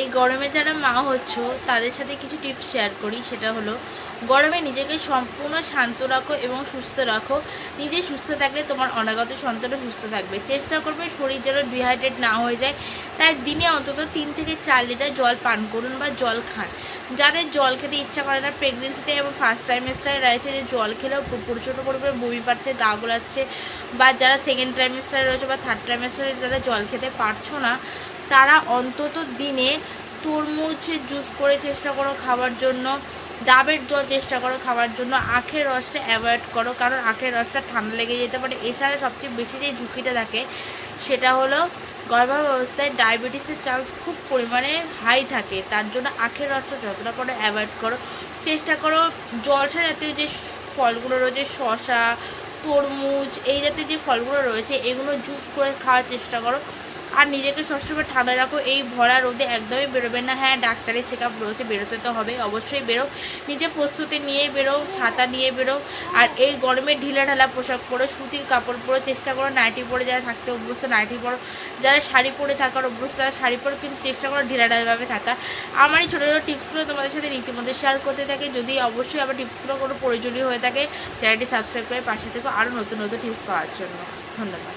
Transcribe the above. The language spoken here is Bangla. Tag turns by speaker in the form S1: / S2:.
S1: এই গরমে যারা মা হচ্ছ, তাদের সাথে কিছু টিপস শেয়ার করি। সেটা হলো, গরমে নিজেকে সম্পূর্ণ শান্ত রাখো এবং সুস্থ রাখো। নিজে সুস্থ থাকলে তোমার অনাগত সন্তানও সুস্থ থাকবে। চেষ্টা করবে শরীর যেন ডিহাইড্রেট না হয়ে যায়। তাই দিনে অন্তত তিন থেকে চার লিটার জল পান করুন বা জল খান। যাদের জল খেতে ইচ্ছা করে না প্রেগনেন্সিতে এবং ফার্স্ট টাইমেস্টারে রয়েছে, যে জল খেলেও প্রচণ্ড পরিমাণে বমি পাচ্ছে, গা গোলাচ্ছে বা যারা সেকেন্ড ট্রাইমেস্টারে রয়েছে বা থার্ড ট্রাইমেস্টারে যারা জল খেতে পারছ না, তারা অন্তত দিনে তরমুজের জুস করে চেষ্টা করো খাওয়ার জন্য, ডাবের জল চেষ্টা করো খাওয়ার জন্য, আখের রসটা অ্যাভয়েড করো, কারণ আখের রসটা ঠান্ডা লেগে যেতে পারে। এছাড়া সবচেয়ে বেশি যে ঝুঁকিটা থাকে, সেটা হলো গর্ভাবস্থায় ডায়াবেটিসের চান্স খুব পরিমাণে হাই থাকে। তার জন্য আখের রসটা যতটা করো অ্যাভয়েড করো। চেষ্টা করো জলসা জাতীয় যে ফলগুলো রয়েছে শশা তরমুজ এই জাতীয় যে ফলগুলো রয়েছে এগুলো জুস করে খাওয়ার চেষ্টা করো। আর নিজেকে সবসময় ঠান্ডা রাখো। এই ভরা রোদে একদমই বেরোবে না। হ্যাঁ ডাক্তারের চেক আপ রয়েছে, বেরোতে তো হবে, অবশ্যই বেরো। নিজে প্রস্তুতি নিয়ে বেরো, ছাতা নিয়ে বেরো। আর এই গরমে ঢিলা ঢালা পোশাক পরো, সুতির কাপড় পরো, চেষ্টা করো নাইটি পরে যারা থাকতে অভ্যস্ত নাইটি পরো। যারা শাড়ি পরে থাকার অভ্যস্ত, তারা শাড়ি পরে, কিন্তু চেষ্টা করো ঢিলা ঢালাভাবে থাকা। আমার এই ছোটো ছোটো টিপসগুলো তোমাদের সাথে রীতিমধ্যে শেয়ার করতে থাকে। যদি অবশ্যই আমার টিপসগুলো কোনো প্রয়োজনীয় হয়ে থাকে চ্যানেলটি সাবস্ক্রাইব করে পাশে থেকে। আরও নতুন নতুন টিপস পাওয়ার জন্য। ধন্যবাদ।